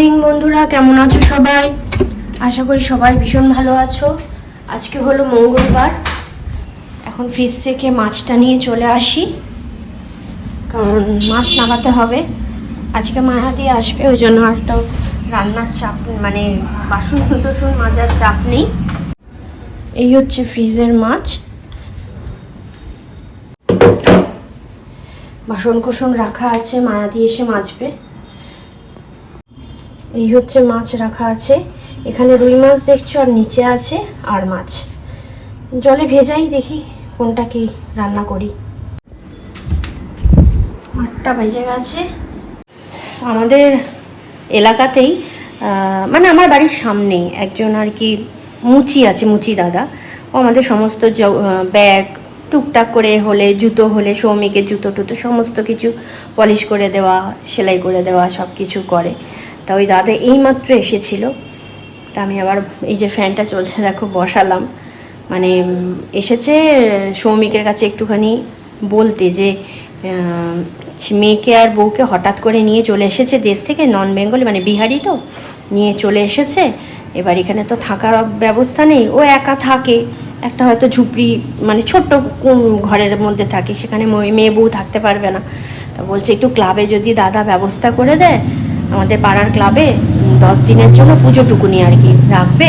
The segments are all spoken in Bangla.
মর্নিং বন্ধুরা, কেমন আছো সবাই? আশা করি সবাই ভীষণ ভালো আছো। আজকে হলো মঙ্গলবার। এখন ফ্রিজ থেকে মাছটা নিয়ে চলে আসি। কারণ মাছ নামাতে হবে। আজকে মায়া দিয়ে আসবে, ওই জন্য আর তো রান্নার চাপ মানে বাসন টুসন মাজার চাপ নেই। এই হচ্ছে ফ্রিজের মাছ। বাসন কোসন রাখা আছে, মায়া দিয়ে এসে মাজবে। এই হচ্ছে মাছ রাখা আছে। এখানে রুই মাছ দেখছ, আর নিচে আছে আর মাছ। জলে ভেজাই দেখি কোনটা কি রান্না করি। আটটা বেজে গেছে। আমাদের এলাকাতেই মানে আমার বাড়ির সামনেই একজন আর কি মুচি আছে, মুচি দাদা। ও আমাদের সমস্ত ব্যাগ টুকটাক করে হলে, জুতো হলে, সৌমিকের জুতো টুতো, সমস্ত কিছু পলিশ করে দেওয়া, সেলাই করে দেওয়া সব কিছু করে। তা ওই দাদা এইমাত্র এসেছিল। তা আমি আবার এই যে ফ্যানটা চলছে, দেখো বসালাম। মানে এসেছে সৌমিকের কাছে একটুখানি বলতে যে মেয়েকে আর বউকে হঠাৎ করে নিয়ে চলে এসেছে দেশ থেকে নন বেঙ্গলি মানে বিহারি তো, নিয়ে চলে এসেছে। এবার এখানে তো থাকার ব্যবস্থা নেই। ও একা থাকে। একটা হয়তো ঝুপড়ি মানে ছোট্ট ঘরের মধ্যে থাকে। সেখানে মেয়ে বউ থাকতে পারবে না। তা বলছে, একটু ক্লাবে যদি দাদা ব্যবস্থা করে দেয় আমাদের পাড়ার ক্লাবে দশ দিনের জন্য পুজোটুকুনি আর কি রাখবে,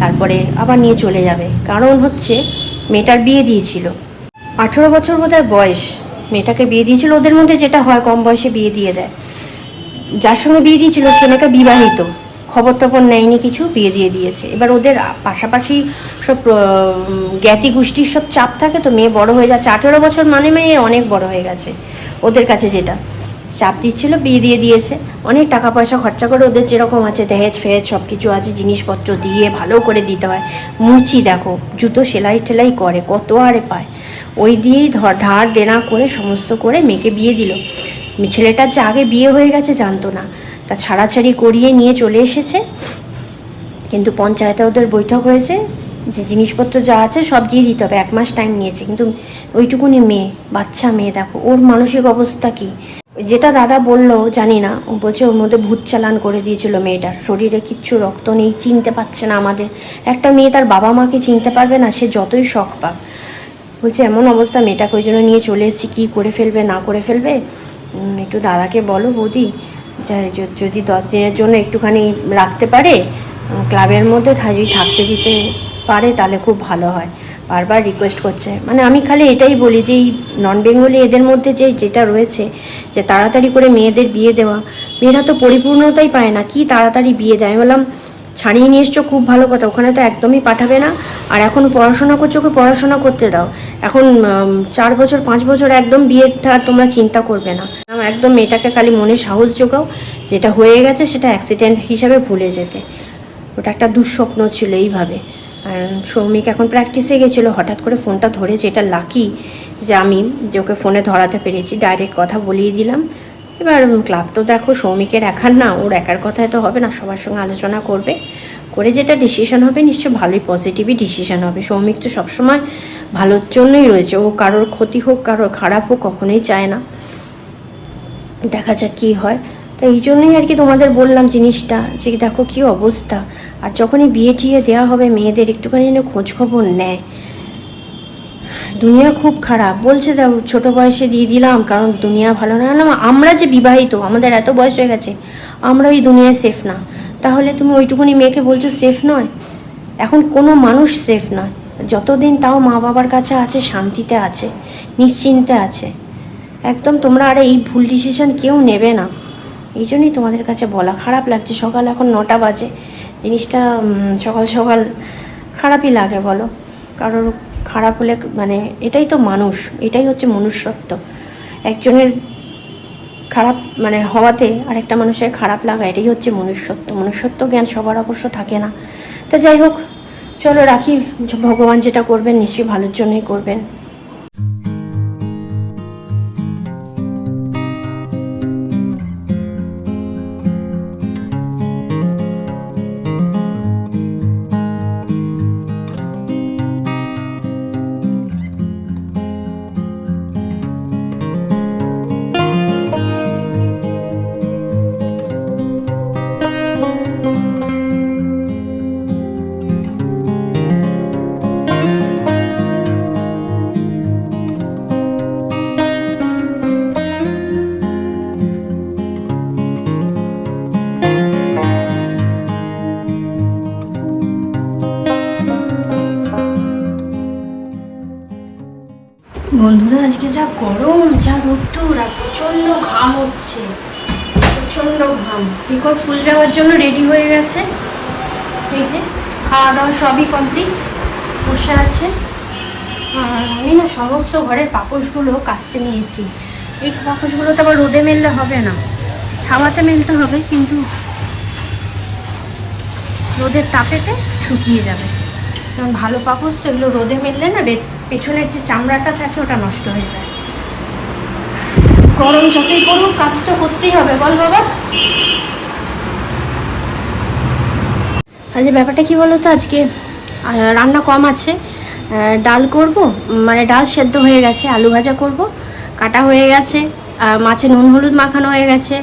তারপরে আবার নিয়ে চলে যাবে। কারণ হচ্ছে, মেয়েটার বিয়ে দিয়েছিল। আঠেরো বছর বোধহয় বয়স। মেয়েটাকে বিয়ে দিয়েছিল, ওদের মধ্যে যেটা হয়, কম বয়সে বিয়ে দিয়ে দেয়। যার সঙ্গে বিয়ে দিয়েছিল, সে নাকি বিবাহিত। খবর টবর নেয়নি কিছু, বিয়ে দিয়ে দিয়েছে। এবার ওদের পাশাপাশি সব জ্ঞাতি গোষ্ঠীর সব চাপ থাকে তো, মেয়ে বড় হয়ে যাচ্ছে। আঠেরো বছর মানে মেয়ে অনেক বড় হয়ে গেছে, ওদের কাছে যেটা। চাপ দিচ্ছিল, বিয়ে দিয়ে দিয়েছে। অনেক টাকা পয়সা খরচা করে ওদের যেরকম আছে, দেহেজ ফেহেজ সব কিছু আছে, জিনিসপত্র দিয়ে ভালো করে দিতে হয়। মুচি দেখো, জুতো সেলাই টেলাই করে, কত আরে পায়। ওই দিয়েই ধর, ধার দেনা করে সমস্ত করে মেয়েকে বিয়ে দিল। ছেলেটার যে আগে বিয়ে হয়ে গেছে জানতো না। তা ছাড়াছাড়ি করিয়ে নিয়ে চলে এসেছে। কিন্তু পঞ্চায়েতে ওদের বৈঠক হয়েছে। যে জিনিসপত্র যা আছে সব দিয়ে দিতে হবে। এক মাস টাইম নিয়েছে। কিন্তু ওইটুকুনি মেয়ে, বাচ্চা মেয়ে দেখো, ওর মানসিক অবস্থা কি? যেটা দাদা বলল, জানি না। ও বলছে ওর মধ্যে ভূত চালান করে দিয়েছিল মেয়েটার। শরীরে কিচ্ছু রক্ত নেই, চিনতে পারছে না আমাদের। একটা মেয়ে তার বাবা মাকে চিনতে পারবে না, সে যতই শখ পাক। বলছে, এমন অবস্থা, মেয়েটাকে ওই জন্য নিয়ে চলে এসেছি, কী করে ফেলবে, না করে ফেলবে? একটু দাদাকে বলো বৌদি যদি দশ দিনের জন্য একটুখানি রাখতে পারে ক্লাবের মধ্যে থাকতে দিতে পারে, তাহলে খুব ভালো হয়। বারবার রিকোয়েস্ট করছে। মানে আমি খালি এটাই বলি যে এই নন বেঙ্গলি এদের মধ্যে যে যেটা রয়েছে, যে তাড়াতাড়ি করে মেয়েদের বিয়ে দেওয়া, মেয়েরা তো পরিপূর্ণতাই পায় না, কি তাড়াতাড়ি বিয়ে দেয়? আমি বললাম, ছাড়িয়ে নিয়ে এসছো, খুব ভালো কথা, ওখানে তো একদমই পাঠাবে না, আর এখন পড়াশোনা করছ, ওকে পড়াশোনা করতে দাও। এখন চার বছর, পাঁচ বছর একদম বিয়েটা আর তোমরা চিন্তা করবে না। একদম মেয়েটাকে খালি মনে সাহস যোগাও, যেটা হয়ে গেছে সেটা অ্যাক্সিডেন্ট হিসাবে ভুলে যেতে। ওটা একটা দুঃস্বপ্ন ছিল এইভাবে। সৌমিক এখন প্র্যাকটিসে গেছিল, হঠাৎ করে ফোনটা ধরে যেটা লাকি যে আমি, যে ওকে ফোনে ধরাতে পেরেছি ডাইরেক্ট কথা বলিয়ে দিলাম। এবার ক্লাব তো দেখো সৌমিকের একার না, ওর একার কথায় তো হবে না, সবার সঙ্গে আলোচনা করবে। করে যেটা ডিসিশান হবে নিশ্চয় ভালোই পজিটিভই ডিসিশান হবে। সৌমিক তো সবসময় ভালোর জন্যই রয়েছে, ও কারোর ক্ষতি হোক, কারোর খারাপ হোক, কখনোই চায় না। দেখা যাক কী হয়। তো এই জন্যই আর কি তোমাদের বললাম জিনিসটা, যে দেখো কী অবস্থা। আর যখনই বিয়ে টিয়ে দেওয়া হবে, মেয়েদের একটুখানি যেন খোঁজখবর নেয়। দুনিয়া খুব খারাপ। বলছে দেখো, ছোট বয়সে দিয়ে দিলাম, কারণ দুনিয়া ভালো না। না, আমরা যে বিবাহিত, আমাদের এত বয়স হয়ে গেছে, আমরা এই দুনিয়ায় সেফ না। তাহলে তুমি ওইটুকুনি মেয়েকে বলছো সেফ নয়? এখন কোনো মানুষ সেফ নয়। যতদিন তাও মা বাবার কাছে আছে, শান্তিতে আছে, নিশ্চিন্তে আছে। একদম তোমরা আর এই ভুল ডিসিশন কেউ নেবে না। এই জন্যই তোমাদের কাছে বলা খারাপ লাগছে। সকাল এখন নটা বাজে। জিনিসটা সকাল সকাল খারাপই লাগে বলো। কারোর খারাপ হলে মানে এটাই তো মানুষ, এটাই হচ্ছে মনুষ্যত্ব। একজনের খারাপ মানে হওয়াতে আরেকটা মানুষের খারাপ লাগা, এটাই হচ্ছে মনুষ্যত্ব। মনুষ্যত্ব জ্ঞান সবার অবশ্য থাকে না। তা যাই হোক, চলো রাখি। ভগবান যেটা করবেন নিশ্চয়ই ভালোর জন্যই করবেন। জন্য রেডি হয়ে গেছে। এই যে খাওয়া দাওয়া সবই কমপ্লিট বসে আছে। আমি না সমস্ত ঘরের পাপোশগুলো কাচতে নিয়েছি। এই পাপোশগুলো তো আবার রোদে মেললে হবে না। ছাওয়াতে মেলতে হবে, কিন্তু রোদের তাপেতে শুকিয়ে যাবে। যেমন ভালো পাপোশ, সেগুলো রোদে মেললে না পেছনের যে চামড়াটা থাকে, ওটা নষ্ট হয়ে যায়। গরম যতই পড়ুক, কাজ তো করতেই হবে। বল বাবা। আজকে ব্যাপারটা কি বলো তো আজকে রান্না কম আছে। ডাল করব মানে ডাল সেদ্ধ হয়ে গেছে, আলু ভাজা করব, কাটা হয়ে গেছে, আর মাছে নুন হলুদ মাখানো হয়ে গেছে।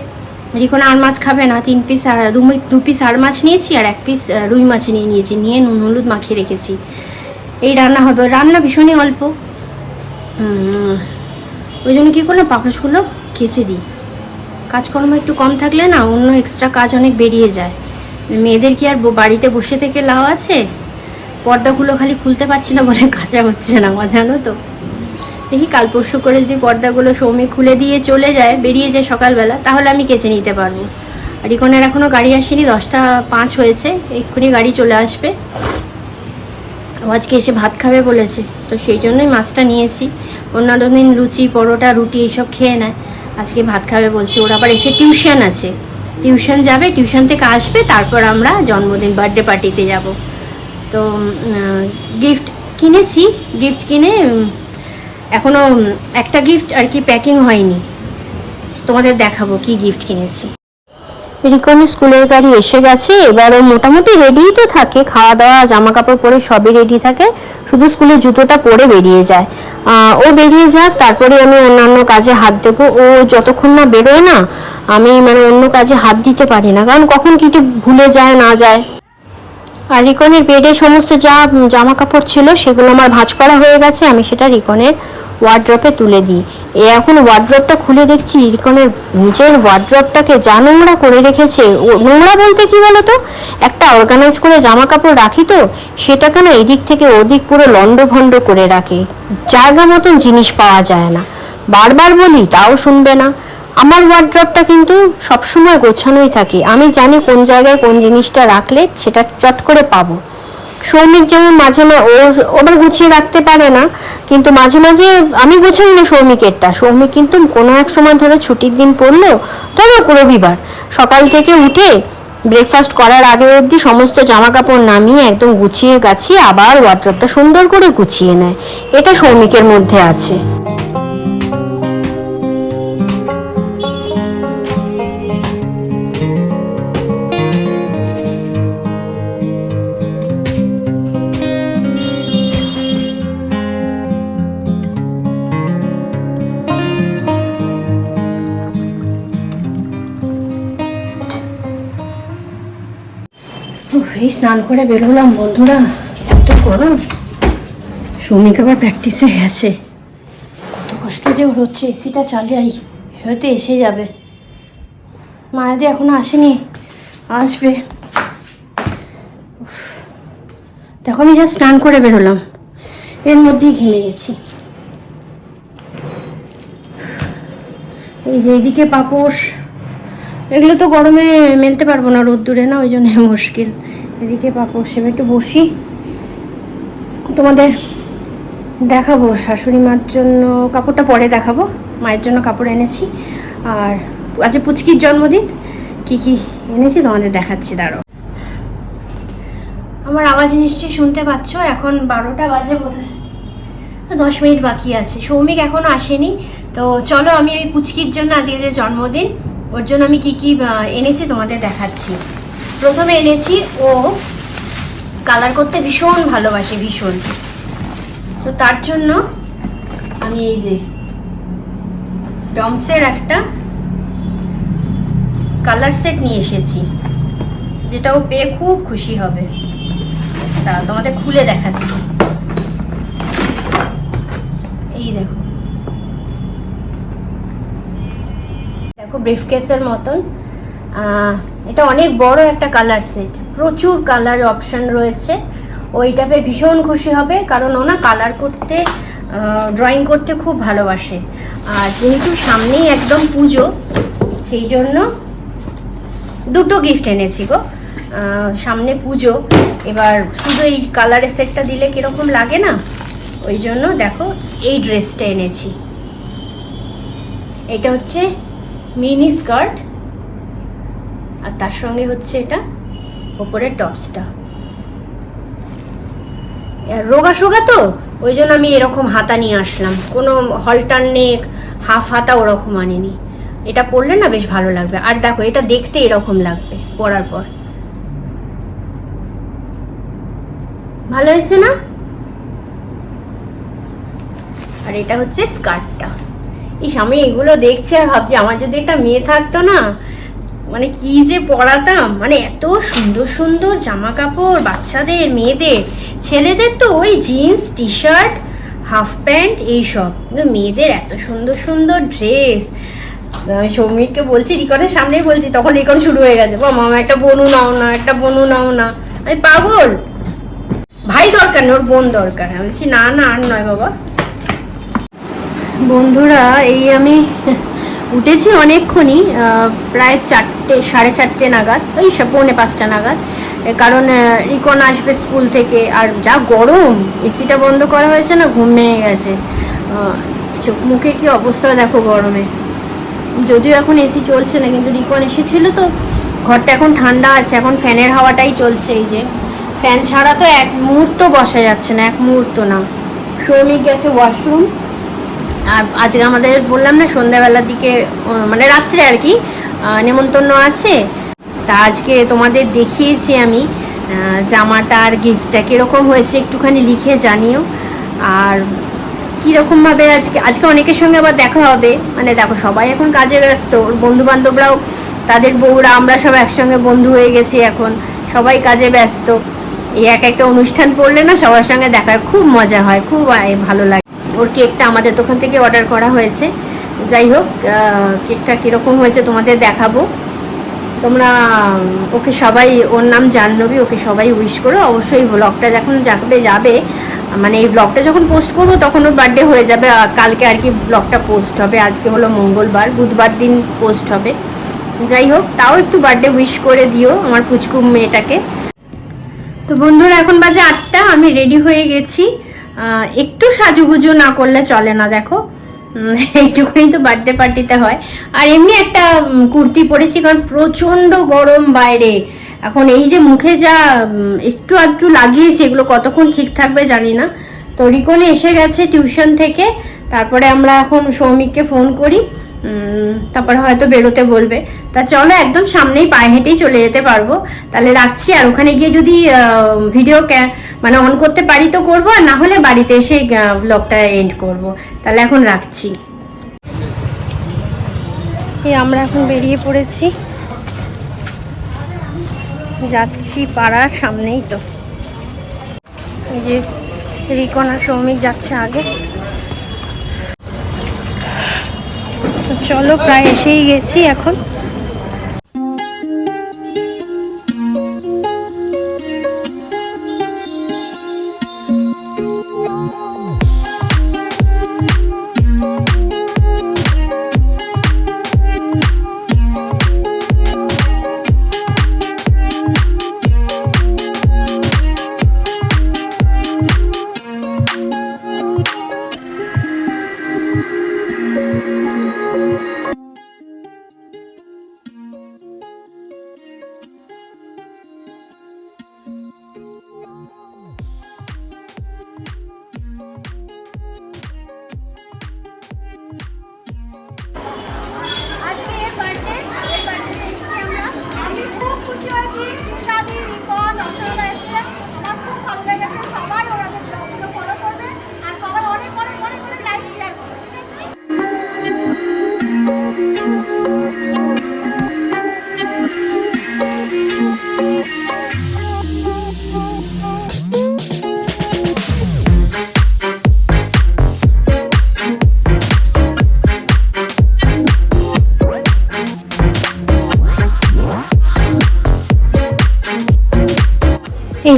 রিকোনা আর মাছ খাবে না, তিন পিস আর দু দু পিস আর মাছ নিয়েছি, আর এক পিস রুই মাছ নিয়ে নিয়েছি, নিয়ে নুন হলুদ মাখিয়ে রেখেছি। এই রান্না হবে, রান্না ভীষণই অল্প। ওই জন্য কী করলাম? পাপড়গুলো কেচে দিই। কাজকর্ম একটু কম থাকলে না অন্য এক্সট্রা কাজ অনেক বেরিয়ে যায়। মেয়েদের কি আর বাড়িতে বসে থেকে লাভ আছে? পর্দাগুলো খালি খুলতে পারছি না বলে কাঁচা হচ্ছে না আমার জানো তো। দেখি কাল পরশু করে যদি পর্দাগুলো সৌমি খুলে দিয়ে চলে যায়, বেরিয়ে যায় সকালবেলা, তাহলে আমি কেচে নিতে পারব। আর ইকনের এখনও গাড়ি আসেনি, দশটা পাঁচ হয়েছে, এক্ষুনি গাড়ি চলে আসবে। আজকে এসে ভাত খাবে বলেছে, তো সেই জন্যই মাছটা নিয়েছি। অন্যান্য দিন লুচি, পরোটা, রুটি এইসব খেয়ে নেয়। আজকে ভাত খাবে বলছে, ওর আবার এসে টিউশন আছে। টিউশন যাবে টিউশন থেকে আসবে তারপর আমরা জন্মদিন বার্থডে পার্টিতে যাব। তো গিফট কিনেছি গিফট কিনে উম, এখনও একটা গিফট আর কি প্যাকিং হয়নি। তোমাদের দেখাবো কি গিফট কিনেছি। রিকনের স্কুলের গাড়ি এসে গেছে এবার মোটামুটি রেডিই তো থাকে খাওয়া দাওয়া জামা কাপড় পরে সবই রেডি থাকে শুধু স্কুলের জুতোটা পরে বেরিয়ে যায়। ও বেরিয়ে যাক, তারপরে আমি অন্যান্য কাজে হাত দেবো। ও যতক্ষণ না বেরোয় না, আমি মানে অন্য কাজে হাত দিতে পারি না। কারণ কখন কিছু ভুলে যায়, না যায়। আর রিকনের বেডে সমস্ত যা জামা কাপড় ছিল, সেগুলো আমার ভাঁজ করা হয়ে গেছে, আমি সেটা রিকনের ওয়ার্ড্রপে তুলে দিই। এ এখন ওয়ার্ড্রপটা খুলে দেখছি, রিকনের নিজের ওয়ার্ড্রপটাকে যা নোংরা করে রেখেছে। নোংরা বলতে কি বলতো? একটা অর্গানাইজ করে জামা কাপড় রাখি তো, সেটা কেন এদিক থেকে ওদিক পুরো লন্ডভন্ড করে রাখে? জায়গা মতন জিনিস পাওয়া যায় না। বারবার বলি, তাও শুনবে না। আমার ওয়ার্ড্রপটা কিন্তু সবসময় গোছানোই থাকে। আমি জানি কোন জায়গায় কোন জিনিসটা রাখলে সেটা চট করে পাবো। সৌমিক যেমন মাঝে মাঝে ওবার গুছিয়ে রাখতে পারে না, কিন্তু মাঝে মাঝে আমি গোছাই না সৌমিকেরটা। সৌমিক কিন্তু কোনো এক সময় ধরো ছুটির দিন পড়ল ধরো রবিবার, সকাল থেকে উঠে ব্রেকফাস্ট করার আগে অবধি সমস্ত জামা কাপড় নামিয়ে একদম গুছিয়ে গাছিয়ে আবার ওয়ার্ড্রপটা সুন্দর করে গুছিয়ে নেয়। এটা সৌমিকের মধ্যে আছে। স্নান করে বেরোলাম, বন্ধুরা। এত গরম। শ্রমিক আবার প্র্যাকটিসে গেছে। কত কষ্ট যে ওর হচ্ছে এসিটা চালিয়াই, হয়তো এসে যাবে। মায়াদি এখনও আসেনি, আসবে। দেখো, আমি যা স্নান করে বেরোলাম। এর মধ্যেই ঘেমে গেছি। এই যে এদিকে পাপোশ। এগুলো তো গরমে মেলতে পারব না রোদ্দুরে, না? ওই জন্য মুশকিল। এদিকে পাপড় সেবে একটু বসি। তোমাদের দেখাবো, শাশুড়ি মার জন্য কাপড়টা পরে দেখাবো। মায়ের জন্য কাপড় এনেছি। আর আজকে পুচকির জন্মদিন, কি কি এনেছি তোমাদের দেখাচ্ছি দাঁড়ো আমার আওয়াজ নিশ্চয়ই শুনতে পাচ্ছ, এখন বারোটা বাজে বোধ দশ মিনিট বাকি আছে। সৌমিক এখনও আসেনি। তো চলো আমি ওই পুচকির জন্য আজকে যে জন্মদিন, ওর জন্য আমি কি কি এনেছি তোমাদের দেখাচ্ছি। প্রথমে এনেছি, ও কালার করতে ভীষণ ভালোবাসে, ভীষণ। তো তার জন্য আমি এই যে ডমসের একটা কালার সেট নিয়ে এসেছি, যেটা ও পেয়ে খুব খুশি হবে। তা তোমাদের খুলে দেখাচ্ছি। এই দেখো। দেখো ব্রিফকেসের মতন। এটা অনেক বড় একটা কালার সেট প্রচুর কালার অপশন রয়েছে। ওইটা পেয়ে ভীষণ খুশি হবে, কারণ ও না কালার করতে ড্রয়িং করতে খুব ভালোবাসে। আর যেহেতু সামনেই একদম পুজো, সেই জন্য দুটো গিফট এনেছি গো। সামনে পুজো, এবার শুধু এই কালারের সেটটা দিলে কীরকম লাগে না? ওই জন্য দেখো, এই ড্রেসটা এনেছি। এটা হচ্ছে মিনি স্কার্ট তার সঙ্গে হচ্ছে এটা ওপরের টপসটা। রোগা সোগা তো? ওই জন্য আমি এরকম হাতা নিয়ে আসলাম। কোনো হলটার নেক, হাফ হাতা ওরকম আনিনি। এটা পরলে না বেশ ভালো লাগবে। আর দেখো, এটা দেখতে এরকম লাগবে পরার পর। ভালো হয়েছে না? আর এটা হচ্ছে স্কার্টটা। ইস, আমি এগুলো দেখছি আর ভাবছি, আমার যদি একটা মেয়ে থাকতো না মানে কি যে পরাতাম মানে এত সুন্দর সুন্দর জামা কাপড় বাচ্চাদের, মেয়েদের। ছেলেদের তো ওই jeans T shirt half pant এইসব। কিন্তু মেয়েদের এত সুন্দর সুন্দর ড্রেস আমি সৌমিককে বলছি, রিকনের সামনেই বলছি, তখন রিকন শুরু হয়ে গেছে। বাবা মামা একটা বনু নাও না, একটা বনু নাও না। আমি পাগল? ভাই দরকার নেই, ওর বোন দরকার। আমি বলছি, না না, আর নয় বাবা। বন্ধুরা, এই আমি উঠেছি অনেকক্ষণই প্রায় চারটে সাড়ে চারটে নাগাদ ওই পৌনে পাঁচটা নাগাদ। কারণ রিকন আসবে স্কুল থেকে, আর যা গরম, এসিটা বন্ধ করা হয়েছে না, ঘুম ভেঙে গেছে। চোখ মুখে কি অবস্থা দেখো গরমে। যদিও এখন এসি চলছে না, কিন্তু রিকন এসেছিল তো। ঘরটা এখন ঠান্ডা আছে, এখন ফ্যানের হাওয়াটাই চলছে এই যে। ফ্যান ছাড়া তো এক মুহূর্ত বসা যাচ্ছে না, এক মুহূর্ত না। শ্রমিক গেছে ওয়াশরুম। আর আজকে আমাদের বললাম না, সন্ধ্যাবেলার দিকে মানে রাত্রে আর কি নেমন্তন্ন আছে। তা আজকে তোমাদের দেখিয়েছি আমি জামাটা আর গিফটটা কীরকম হয়েছে একটুখানি লিখে জানিও। আর কীরকমভাবে আজকে আজকে অনেকের সঙ্গে আবার দেখা হবে। মানে দেখো, সবাই এখন কাজে ব্যস্ত। ওর বন্ধু বান্ধবরাও তাদের বউরা, আমরা সব একসঙ্গে বন্ধু হয়ে গেছি এখন। সবাই কাজে ব্যস্ত। এই এক একটা অনুষ্ঠান পড়লে না সবার সঙ্গে দেখা হয়। খুব মজা হয়, খুব ভালো লাগে। ওর কেকটা আমাদের দোকান থেকে অর্ডার করা হয়েছে। যাই হোক কেকটা কীরকম হয়েছে তোমাদের দেখাবো। তোমরা, ওকে সবাই, ওর নাম জাহ্নবী, ওকে সবাই উইশ করো। অবশ্যই ব্লগটা যখন যাবে যাবে মানে এই ব্লগটা যখন পোস্ট করব, তখন ওর বার্থডে হয়ে যাবে। কালকে আর কি ব্লগটা পোস্ট হবে। আজকে হলো মঙ্গলবার, বুধবার দিন পোস্ট হবে। যাই হোক, তাও একটু বার্থডে উইশ করে দিও আমার পুচকু মেয়েটাকে। তো বন্ধুরা, এখন বাজে আটটা, আমি রেডি হয়ে গেছি। একটু সাজুগুজু না করলে চলে না, দেখো। এইটুকুনি তো বার্থডে পার্টিতে হয়। আর এমনি একটা কুর্তি পরেছি কারণ প্রচণ্ড গরম বাইরে। এখন এই যে মুখে যা একটু আধটু লাগিয়েছি, এগুলো কতক্ষণ ঠিক থাকবে জানি না। তো রিকনে এসে গেছে টিউশন থেকে, তারপরে আমরা এখন সৌমিককে ফোন করি। তারপরে হয়তো বেরোতে বলবে। তা চলো একদম সামনেই পায়ে হেঁটেই চলে যেতে পারব। তাহলে রাখছি, আর ওখানে গিয়ে যদি ভিডিও মানে অন করতে পারি তো করব, আর না হলে বাড়িতে এসে ব্লগটা এন্ড করব। তাহলে এখন রাখছি। আমরা এখন বেরিয়ে পড়েছি। যাচ্ছি পাড়ার সামনেই তো। এই যে রিকন আর সৌমিক যাচ্ছে আগে। চলো প্রায় এসেই গেছি এখন।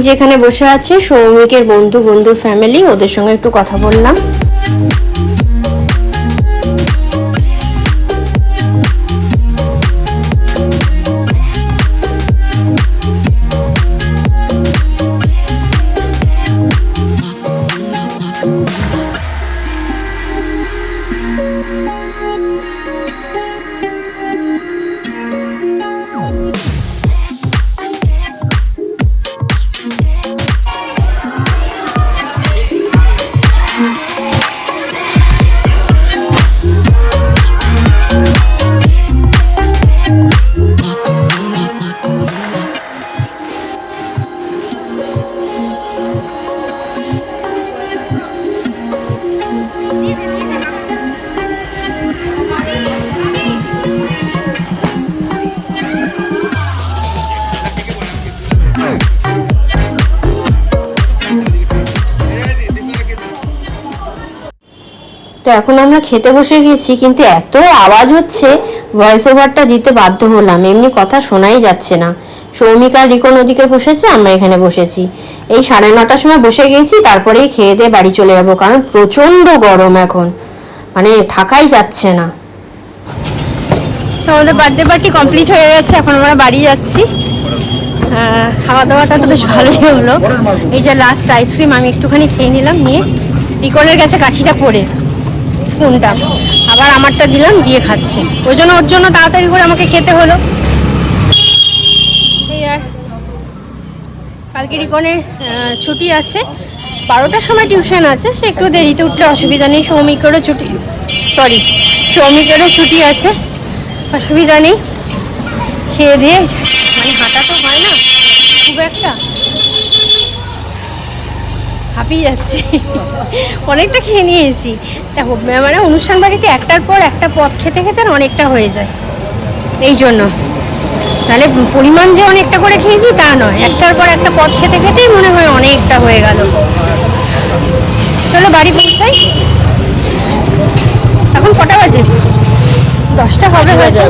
যেখানে বসে আছে সৌমিকের বন্ধু বন্ধুর ফ্যামিলি ওদের সঙ্গে একটু কথা বললাম। এখন আমরা খেতে বসে গেছি, কিন্তু এত আওয়াজ হচ্ছে ভয়েস ওভারটা দিতে বাধ্য হলাম। এমনি কথা শোনাই যাচ্ছে না। সৌমিক রিকন ওদিকে বসেছে, আমরা এখানে বসেছি। এই সাড়ে নটার সময় বসে গেছি, তারপরেই খেয়ে দিয়ে বাড়ি চলে যাব, কারণ প্রচণ্ড গরম এখন। মানে থাকাই যাচ্ছে না। তো আমাদের বার্থডে পার্টি কমপ্লিট হয়ে গেছে, এখন আমরা বাড়ি যাচ্ছি। খাওয়া দাওয়াটা তো বেশ ভালোই হলো। এই যে লাস্ট আইসক্রিম আমি একটুখানি খেয়ে নিলাম, নিয়ে রিকনের কাছে কাঠিটা পড়ে স্পুনটা। আবার আমারটা দিলাম, দিয়ে খাচ্ছে। ওই জন্য ওর জন্য তাড়াতাড়ি করে আমাকে খেতে হলো। কালকে রিকনের ছুটি আছে। বারোটার সময় টিউশন আছে, সে একটু দেরিতে উঠলে অসুবিধা নেই। সৌমিকেরও ছুটি সরি সৌমিকেরও ছুটি আছে। অসুবিধা নেই। খেয়ে দিয়ে মানে হাঁটা তো হয় না, খুব একটা। হাঁপিয়ে যাচ্ছি। অনেকটা খেয়ে নিয়েছি। দেখো মানে অনুষ্ঠান বাড়িতে একটার পর একটা পদ খেতে খেতে অনেকটা হয়ে যায়। এই জন্য। তাহলে পরিমাণ যে অনেকটা করে খেয়েছি তা নয়। একটার পর একটা পদ খেতে খেতেই মনে হয় অনেকটা হয়ে গেল। চলো বাড়ি পৌঁছাই। এখন কটা বাজে? দশটা হবে হয়তো।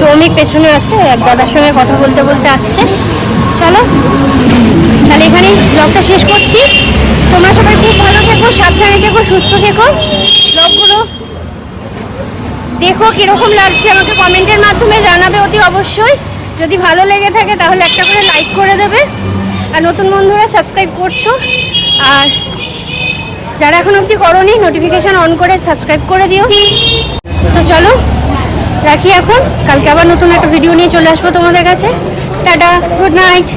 সৌমিক পেছনে আছে এক দাদার সঙ্গে কথা বলতে বলতে আসছে। চলো। তাহলে এখানেই ব্লগটা শেষ করছি। তোমরা সবাই খুব ভালো থেকো, সাবধানে থেকো, সুস্থ থেকো। ব্লগগুলো দেখো কীরকম লাগছে, আমাকে কমেন্টের মাধ্যমে জানাবে অতি অবশ্যই। যদি ভালো লেগে থাকে তাহলে একটা করে লাইক করে দেবে। আর নতুন বন্ধুরা সাবস্ক্রাইব করছ, আর যারা এখন অবধি করনি নোটিফিকেশান অন করে সাবস্ক্রাইব করে দিও। তো চলো, রাখি এখন। কালকে আবার নতুন একটা ভিডিও নিয়ে চলে আসব তোমাদের কাছে। Tata good night